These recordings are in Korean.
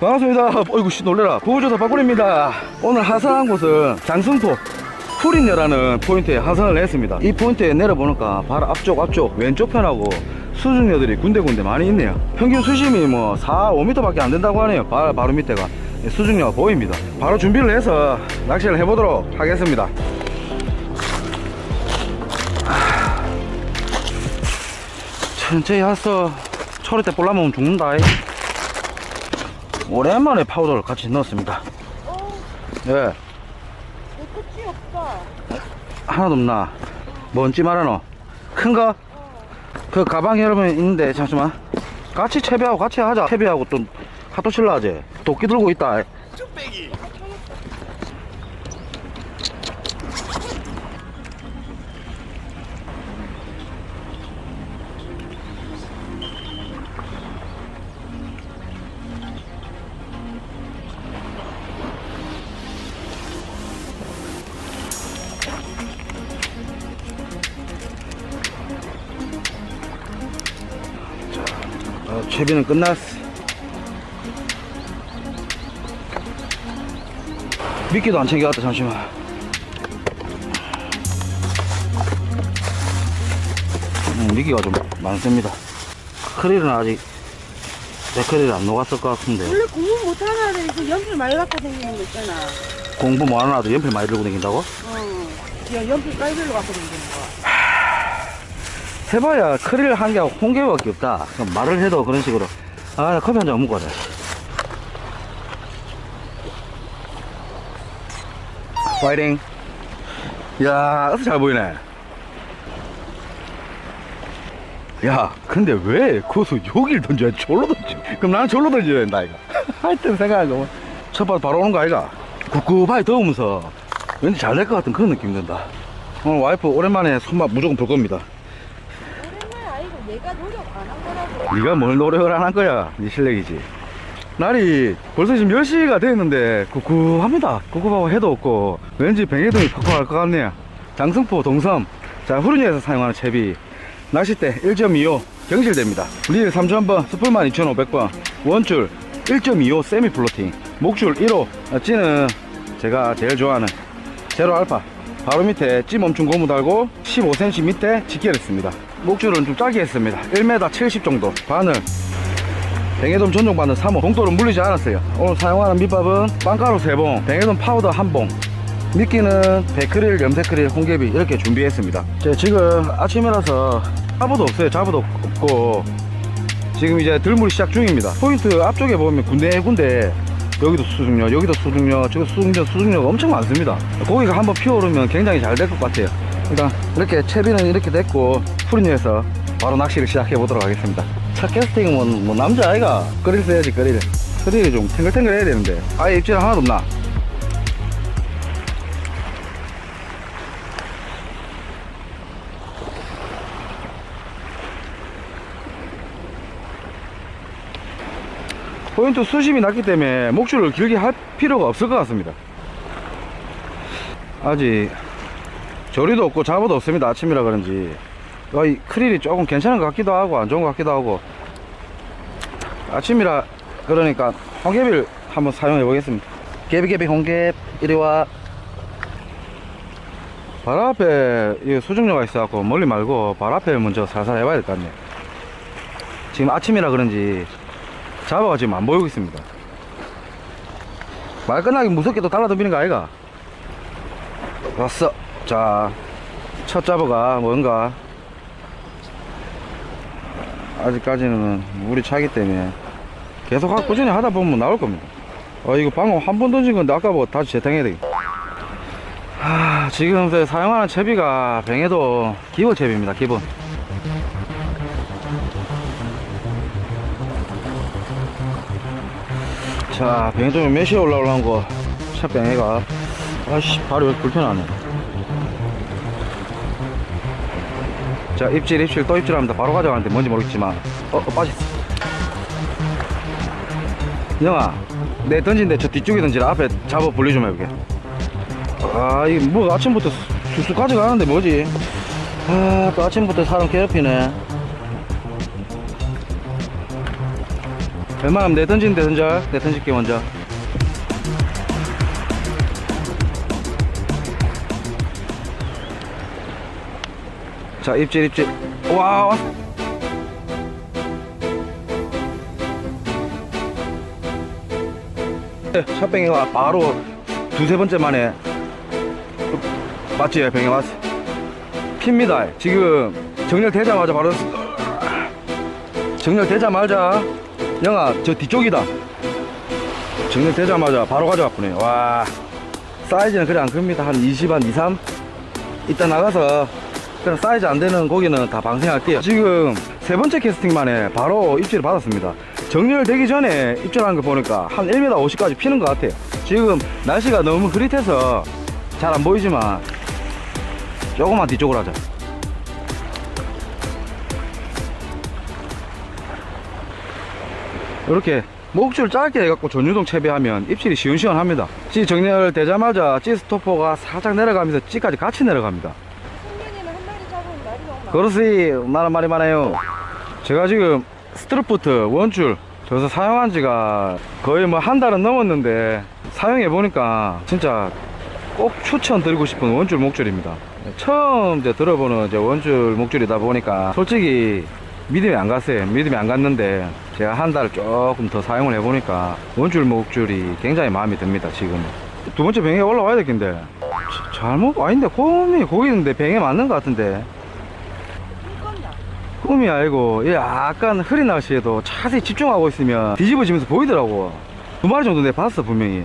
반갑습니다. 어이구, 씨, 놀래라. 부부조사 박군입니다. 오늘 하산한 곳은 장승포 풀인여라는 포인트에 하산을 했습니다. 이 포인트에 내려보니까 바로 앞쪽, 앞쪽, 왼쪽 편하고 수중녀들이 군데군데 많이 있네요. 평균 수심이 뭐 4, 5m 밖에 안 된다고 하네요. 바로, 바로 밑에가. 수중녀가 보입니다. 바로 준비를 해서 낚시를 해보도록 하겠습니다. 아. 천천히 왔어. 초리 때 볼라면 죽는다. 이. 오랜만에 파우더를 같이 넣었습니다. 예, 끝이. 하나도 없나? 뭔지 말하노? 큰 거? 그 가방 여러분 있는데 잠시만. 같이 채비하고 같이 하자. 채비하고 또 카토 칠라 하지. 도끼 들고 있다. 어, 채비는 끝났어. 미끼도 안 챙겨왔다, 잠시만. 음, 미끼가 좀 많습니다. 크릴은 아직, 내 크릴이 안 녹았을 것 같은데. 원래 공부 못하는 애들이 그 연필 많이 갖고 다니는 거 있잖아. 공부 뭐 하는 아들 연필 많이 들고 다닌다고? 어. 야, 연필 깔별로 갖고 다니는 거. 해봐야 크릴 한 개하고 홍게밖에 없다. 그럼 말을 해도 그런 식으로. 아, 나 커피 한 잔 먹고 가자. 파이팅. 야, 어서 잘 보이네. 야, 근데 왜 거기서 여길 던져야 졸로 던져? 그럼 나는 졸로 던져야 된다, 이거. 하여튼 생각한 거. 첫발 바로 오는 거 아이가? 굽굽하게 더우면서 왠지 잘 될 것 같은 그런 느낌 든다. 오늘 와이프 오랜만에 손맛 무조건 볼 겁니다. 오랜만에 아니고 내가 노력 안 한 거라고. 네가 뭘 노력을 안 한 거야 네 실력이지 날이 벌써 지금 10시가 됐는데 굽굽합니다. 굽굽하고 해도 없고 왠지 뱅에동이 팍팍할 것 같네요. 장승포 동섬 자 후륜에서 사용하는 채비. 낚싯대 1.25 경실됩니다. 리일 3000번 스풀만 2500번 원줄 1.25 세미 플로팅 목줄 1호. 아, 찌는 제가 제일 좋아하는 제로 알파. 바로 밑에 찌 멈춘 고무 달고 15cm 밑에 씁니다. 목줄은 좀 짧게 했습니다. 1m 70 정도 바늘 뱅에돔 바늘 3호 봉돌은 물리지 않았어요. 오늘 사용하는 밑밥은 빵가루 3봉 뱅에돔 파우더 1봉 미끼는 베크릴, 염색크릴, 홍개비 이렇게 준비했습니다. 제 지금 아침이라서 잡어도 없어요. 잡어도 없고 지금 이제 들물 시작 중입니다. 포인트 앞쪽에 보면 군데군데 여기도 수중료 여기도 수중료 저기 수중료 수중료가 엄청 많습니다. 고기가 한번 피어오르면 굉장히 잘 될 것 같아요. 일단 이렇게 채비는 이렇게 됐고 푸린에서 바로 낚시를 시작해 보도록 하겠습니다 첫 캐스팅은 뭐, 뭐 남자 아이가 그릴 써야지 그릴 그릴이 좀 탱글탱글 해야 되는데. 아예 입질 하나도 없나? 포인트 수심이 낮기 때문에 목줄을 길게 할 필요가 없을 것 같습니다. 아직 조리도 없고 잡어도 없습니다. 아침이라 그런지. 어, 이 크릴이 조금 괜찮은 것 같기도 하고 안 좋은 것 같기도 하고. 아침이라 그러니까 홍개비를 한번 사용해 보겠습니다. 개비개비 홍개 이리와. 발 앞에 이 수중료가 있어갖고 멀리 말고 발 앞에 먼저 살살 해봐야 될 것 같네요. 지금 아침이라 그런지 잡아가 지금 안 보이고 있습니다. 말 끝나기 무섭게 또 달라 덤비는 거 아이가? 왔어. 자 첫 잡어가 뭔가 아직까지는 물이 차기 때문에 계속 하- 꾸준히 하다 보면 나올 겁니다. 어 이거 방금 한 번 던진 건데 아까 뭐 다시 재탕해야 되겠다. 하, 지금 저 사용하는 채비가 뱅에도 기본 채비입니다 기본. 자 뱅에돔이 몇 시에 올라오려는 거첫 뱅에가. 아씨 발이 왜 불편하네 자 입질 입질 또 입질합니다 바로 가져가는데 뭔지 모르겠지만 어, 어 빠졌어 인영아 내 던진데 저 뒤쪽에 던지라 앞에 잡아 분리 좀 해볼게 어, 아, 이게 뭐 아침부터 쑥쑥 가져가는데 뭐지? 아, 또 아침부터 사람 괴롭히네. 웬만하면 내 던지는데 던져. 내 던질게 먼저. 자, 입질, 입질. 와, 와. 네, 첫 뱅이가 바로 두세 번째 만에 맞지? 뱅이 맞지? 핍니다. 지금 정렬되자마자 바로 정렬되자마자 영아 저 뒤쪽이다. 정렬되자마자 바로 가져왔구네. 와 사이즈는 그래 안 큽니다. 한 20, 한 2, 3 이따 나가서 그냥 사이즈 안 되는 고기는 다 방생할게요. 지금 세 번째 캐스팅 만에 바로 입질을 받았습니다. 정렬되기 전에 입질하는 거 보니까 한 1m 50까지 피는 것 같아요. 지금 날씨가 너무 흐릿해서 잘 안 보이지만 조금만 뒤쪽으로 하자. 이렇게 목줄 짧게 해갖고 전유동 채비하면 입질이 시원시원합니다. 찌 정렬되자마자 찌 스토퍼가 살짝 내려가면서 찌까지 같이 내려갑니다. 그렇지 나는 말이 많아요. 제가 지금 스트루프트 원줄 저기서 사용한 지가 거의 뭐 한 달은 넘었는데 사용해 보니까 진짜 꼭 추천드리고 싶은 원줄 목줄입니다. 처음 이제 들어보는 이제 원줄 목줄이다 보니까 솔직히 믿음이 안 갔어요. 믿음이 안 갔는데 제가 한 달 조금 더 사용을 해보니까 원줄 목줄이 굉장히 마음에 듭니다 지금 두 번째 병에 올라와야 되겠는데. 자- 잘못 아닌데 곰이 고기 있는데 병에 맞는 것 같은데. 꿈이 아니고 얘 약간 흐린 날씨에도 자세히 집중하고 있으면 뒤집어지면서 보이더라고. 두 마리 정도 내가 봤어 분명히.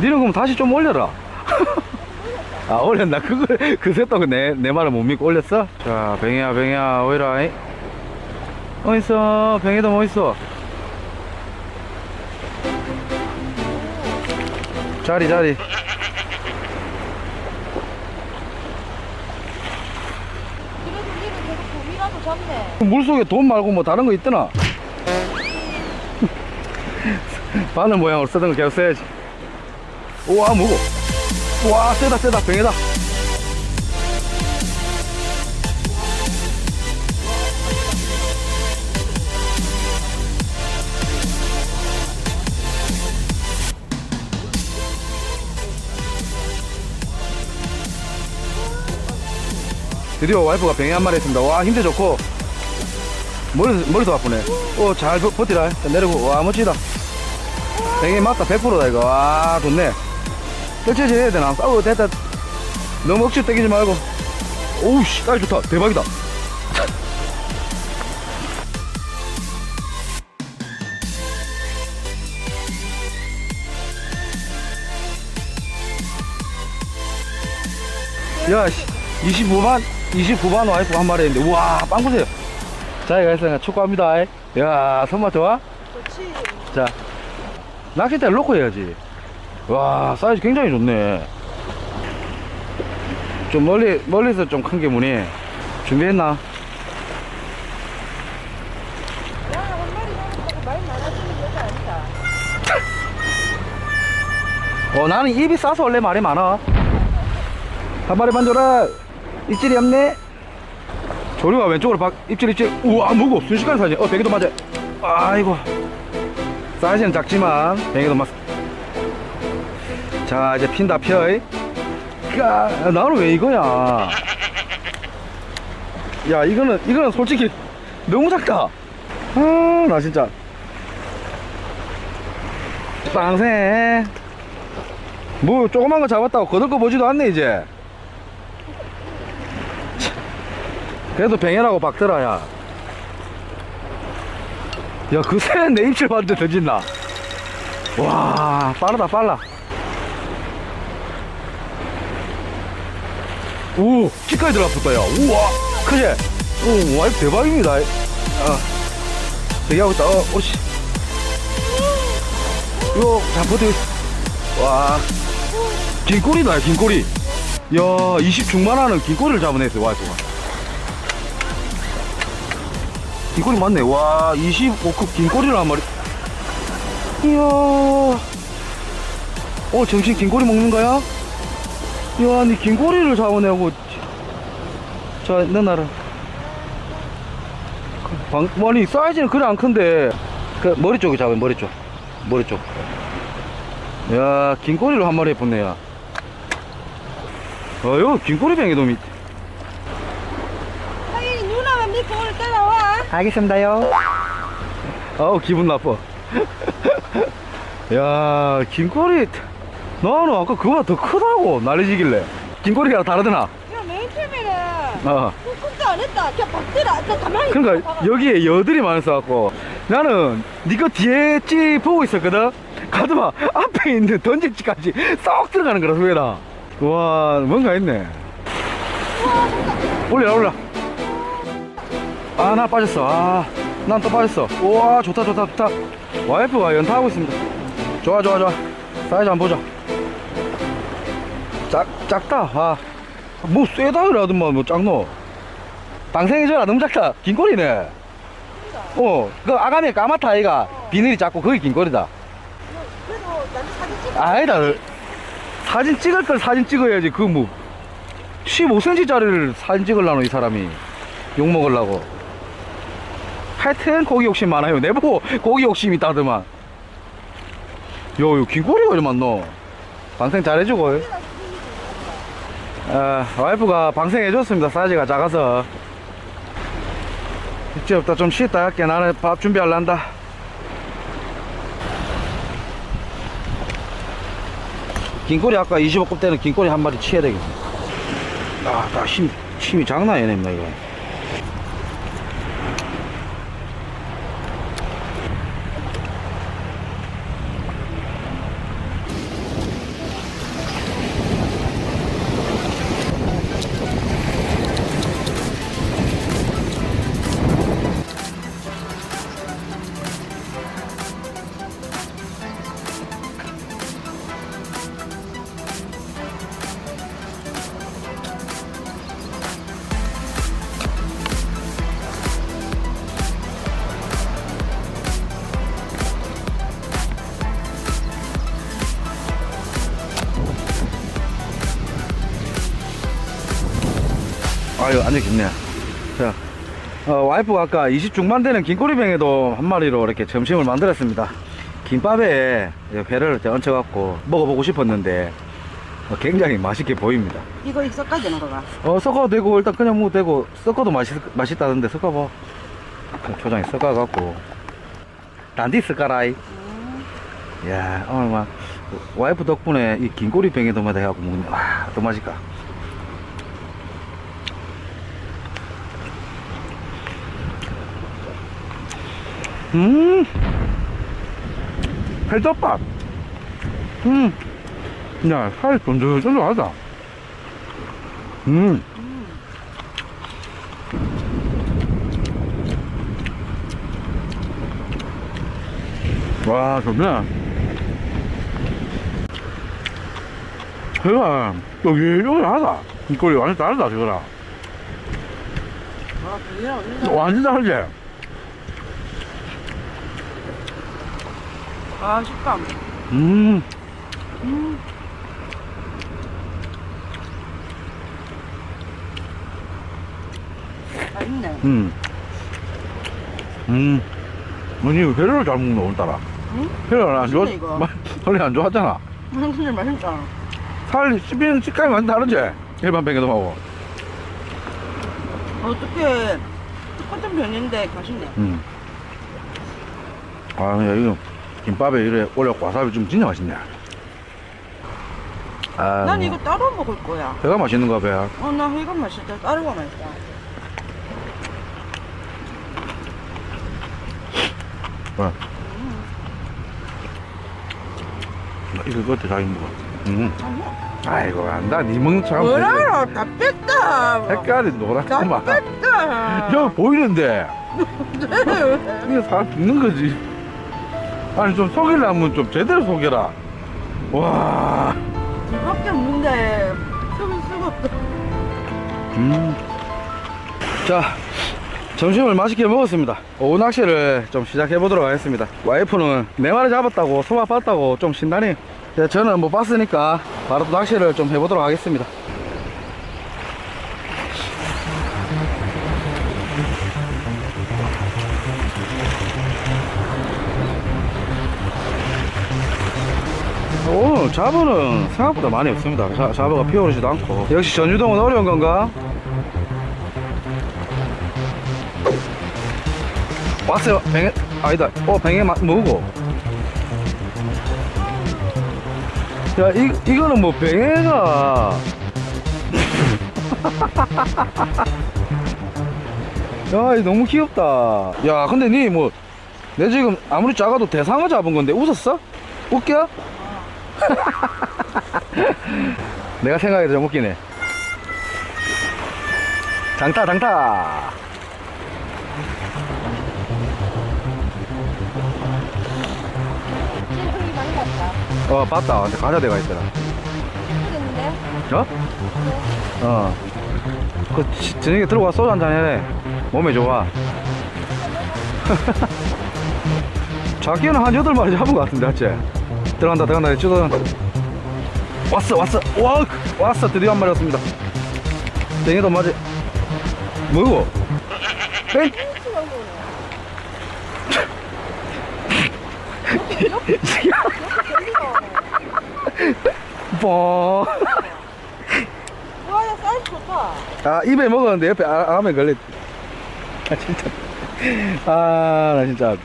니는 그럼 다시 좀 올려라. 아 올렸나? 그걸 그새 또내 내 말을 못 믿고 올렸어? 자 뱅이야 뱅이야 오이라. 이 어딨어. 뱅이도 뭐 있어? 자리 자리 그래도 니는 계속 곰이라도 잡네. 물속에 돈 말고 뭐 다른 거 있더나? 바늘 모양으로 쓰던 거 계속 써야지. 우와, 뭐고? 우와, 세다, 세다, 병이다. 드디어 와이프가 병이 한 마리 했습니다. 와, 힘도 좋고. 머리, 머리도 아프네. 어, 잘 버, 버티라. 자, 내리고. 와, 멋지다. 병이 맞다. 100%다, 이거. 와, 좋네. 떨쳐지 해야 되나? 아우, 됐다. 너무 억지로 당기지 말고. 오우, 씨, 딸 좋다. 대박이다. 야, 씨, 25만, 29만 와이프 한 마리 했는데, 우와, 빵 보세요. 자, 이거 해서 축구합니다. 야, 손맛 좋아? 좋지. 자, 낚싯대를 놓고 해야지. 와, 사이즈 굉장히 좋네. 좀 멀리, 멀리서 좀 큰 게 뭐니? 준비했나? 야, 한 마리 잡았다고 말 많아지는 여자 아니다. 어, 나는 입이 싸서 원래 말이 많아. 한 마리만 줘라. 입질이 없네. 조류가 왼쪽으로 박, 입질, 입질. 우와, 무고. 순식간에 사지. 어, 베개도 맞아. 아이고. 사이즈는 작지만, 베개도 맞. 자, 이제 핀다, 펴. 야, 나는 왜 이거야? 야, 이거는, 이거는 솔직히 너무 작다. 아, 나 진짜. 빵생. 뭐 조그만 거 잡았다고 거들 거 보지도 않네 이제 참. 그래도 병해라고 박더라 야 야 그새 내 입질 봤는데 던진다 와 빠르다 빨라. 오 찌까지 들어갔다 야. 우와 크지? 오 와이 대박입니다. 아 대기하고 있다. 어 오씨 이거 잘 버티고 있어 와 긴꼬리다 긴꼬리. 야, 20 중반하는 긴꼬리를 잡아냈어요, 와이프가. 긴꼬리 맞네. 와, 25급 긴꼬리를 한 마리. 이야. 어, 정신 긴꼬리 먹는 거야? 야, 니 긴꼬리를 잡아내고. 자, 내놔라. 방, 아니, 사이즈는 그래 안 큰데. 그, 머리 쪽에 잡아요, 머리 쪽. 머리 쪽. 야, 긴꼬리로 한 마리 해봤네, 야. 어, 요, 긴꼬리 뱅이돔이. 하긴 누나만 믿고 오늘 따라와. 알겠습니다요. 어우, 기분 나빠. 야, 긴꼬리. 나는 아까 그거보다 더 크다고, 난리지길래. 긴꼬리가 다르더나. 야, 맨 처음에는 어. 꾹꾹도 안 했다. 그냥 박대라. 나 가만히. 그러니까 봐봐. 여기에 여들이 많았어갖고 나는 니거 뒤에 찌 보고 있었거든 가더만 앞에 있는 던질지까지 쏙 들어가는 거라 소리라 와 뭔가 있네 올려 올려 아 나 빠졌어. 아 난 또 빠졌어. 우와 좋다 좋다 좋다. 와이프가 연타하고 있습니다. 좋아 좋아 좋아. 사이즈 한번 보자. 작, 작다. 아뭐 쇠다 그러더만 뭐 작노. 방생이 줘라 너무 작다. 긴 꼬리네. 어, 그 아가미 까맣다 아이가. 비늘이 작고 그게 긴 꼬리다. 사진 찍어. 아니다. 사진 찍을 걸 사진 찍어야지 그 뭐. 15cm짜리를 사진 찍으려노 이 사람이. 욕 먹으려고 하여튼 고기 욕심 많아요. 내보고 고기 욕심 있다더만. 요, 요 긴꼬리가 이리 많노? 방생 잘해주고 아, 와이프가 방생해줬습니다. 사이즈가 작아서. 이제 없다 좀 쉬었다 할게. 나는 밥 준비할란다. 긴꼬리 아까 25급 때는 긴꼬리 한 마리 치야 되겠네. 아, 나 힘, 힘이 장난 아니네 이거 아유 앉아 깊네. 자 어, 와이프가 아까 20 중반 되는 긴꼬리뱅에도 한 마리로 이렇게 점심을 만들었습니다. 김밥에 회를 얹혀갖고 먹어보고 싶었는데 어, 굉장히 맛있게 보입니다. 이거 섞어야 되는 거가. 어 섞어도 되고 일단 그냥 먹어도 되고 섞어도 맛있, 맛있다던데 섞어봐. 초장에 섞어갖고. 단디 섞어라이. 야 오늘 막 와이프 덕분에 이 긴꼬리 뱅에도마다 해갖고 먹는 와또 맛있다 음 회덮밥 음야 살이 쫀쫀쫀쫀하다 음 와, 좋네. 회가 여기 여기 하다. 이꼴이 완전 다르다, 저거랑. 아, 완전 다르지? 아, 식감. 음. 맛있네. 음. 음. 아니, 회를 잘 먹네, 오늘따라. 응? 회를 안 좋아, 원래 안 좋았잖아. 진짜 맛있다. 살 씹히는 식감이 완전 다르지? 일반 뱅에돔하고. 어떻게 똑같은 편인데 맛있네. 음. 아, 야, 이거 김밥에 이래 올려 와사비 좀 진짜 맛있네. 아, 난 이거 따로 먹을 거야. 배가 맛있는가 봐. 어, 나 이거 맛있다. 따로가 맛있다. 왜? 이거 그것도 자기 먹어. 음. 아이고, 안다. 니 먹는 참. 뭐라라, 다 뺐다. 색깔이 다 노랗구만. 뺐다. 여기 보이는데. 이게 사람 죽는 거지. 아니, 좀 속이려면 좀 제대로 속여라. 와. 이밖에 없는데 속일 수가 없어. 음. 자, 점심을 맛있게 먹었습니다. 오후 낚시를 좀 시작해 보도록 하겠습니다. 와이프는 네 마리 잡았다고, 소마 봤다고 좀 신나니 네, 저는 못 봤으니까 바로 또 낚시를 좀 해보도록 하겠습니다. 오늘 잡어는 생각보다 많이 없습니다. 자, 잡어가 피어오르지도 않고. 역시 전유동은 어려운 건가? 왔어요. 뱅에, 아니다. 어, 뱅에 마, 뭐고? 야, 이, 이거는 뭐, 뱅에가. 야, 이 너무 귀엽다. 야, 근데 니 뭐, 내 지금 아무리 작아도 대상어 잡은 건데 웃었어? 웃겨? 내가 생각해도 좀 웃기네. 장타, 장타. 어, 봤다. 근데 가자대가 있더라. 그랬는데? 어? 어. 그, 지- 저녁에 들고 와 소주 한잔 해. 몸에 좋아. 작게는 한 여덟 마리 잡은 것 같은데, 맞지? 들어간다, 들어간다, 쭈더 왔어, 왔어. 와, 왔어. 드디어 한 마리 왔습니다. 땡이도 맞지? 뭐고? 땡? 뭐. 와, 야, 사이즈 좋다. 아 입에 먹었는데 옆에 아, 암에 걸렸 아 진짜 아 나 진짜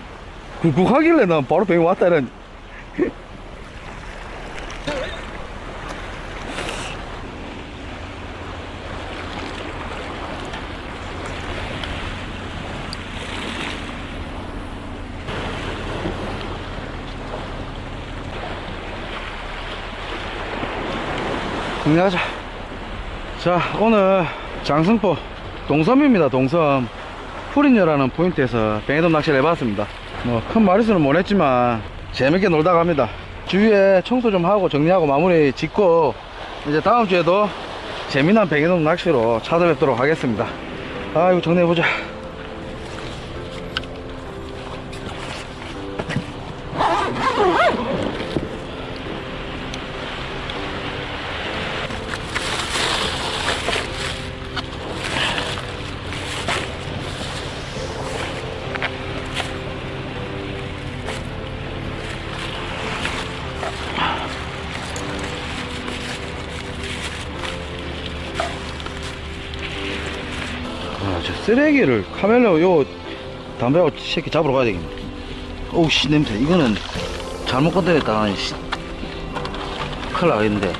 굵굵하길래 난 바로 병이 왔다 이런 정리하자. 자 오늘 장승포 동섬입니다 동섬. 푸린여라는 포인트에서 뱅에돔 낚시를 해봤습니다. 뭐 큰 마리수는 못 했지만 재밌게 놀다 갑니다. 주위에 청소 좀 하고 정리하고 마무리 짓고 이제 다음 주에도 재미난 뱅에돔 낚시로 찾아뵙도록 하겠습니다. 아이고 정리해보자 쓰레기를 카멜라 요 담배하고 새끼 잡으러 가야 되겠네. 오우 씨 냄새. 이거는 잘못 건드렸다가 씨. 큰일 나겠는데.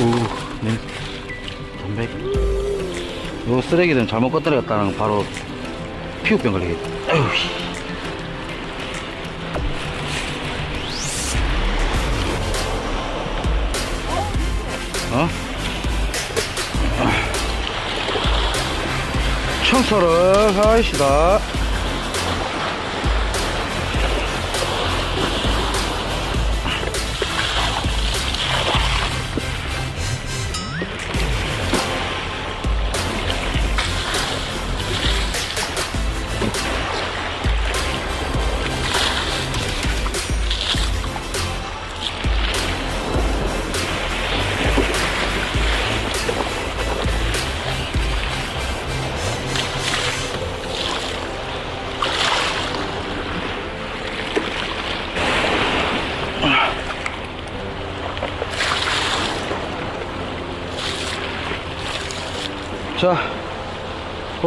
오 냄새. 담배. 요 쓰레기는 잘못 건드렸다는 바로 피부병 걸리겠다. 씨. 어? 청소를 하시다.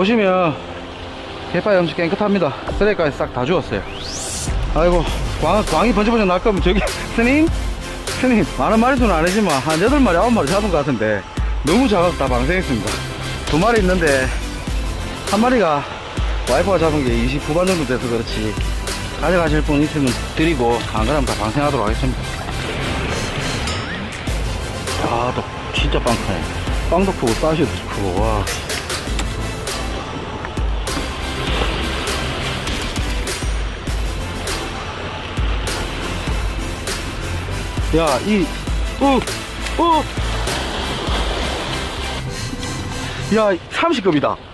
보시면 갯바위 엄청 깨끗합니다. 쓰레기까지 싹 다 주웠어요. 아이고, 광, 광이 번쩍번쩍 날 거면 저기, 스님? 스님, 많은 마리수는 아니지만 한 8마리, 9마리 잡은 것 같은데 너무 작아서 다 방생했습니다. 두 마리 있는데 한 마리가 와이프가 잡은 게 29반 정도 돼서 그렇지 가져가실 분 있으면 드리고 안 그러면 다 방생하도록 하겠습니다. 아, 또 진짜 빵 크네. 빵도 크고 사이즈도 크고 와. 야, 이, 어, 어! 야, 30급이다.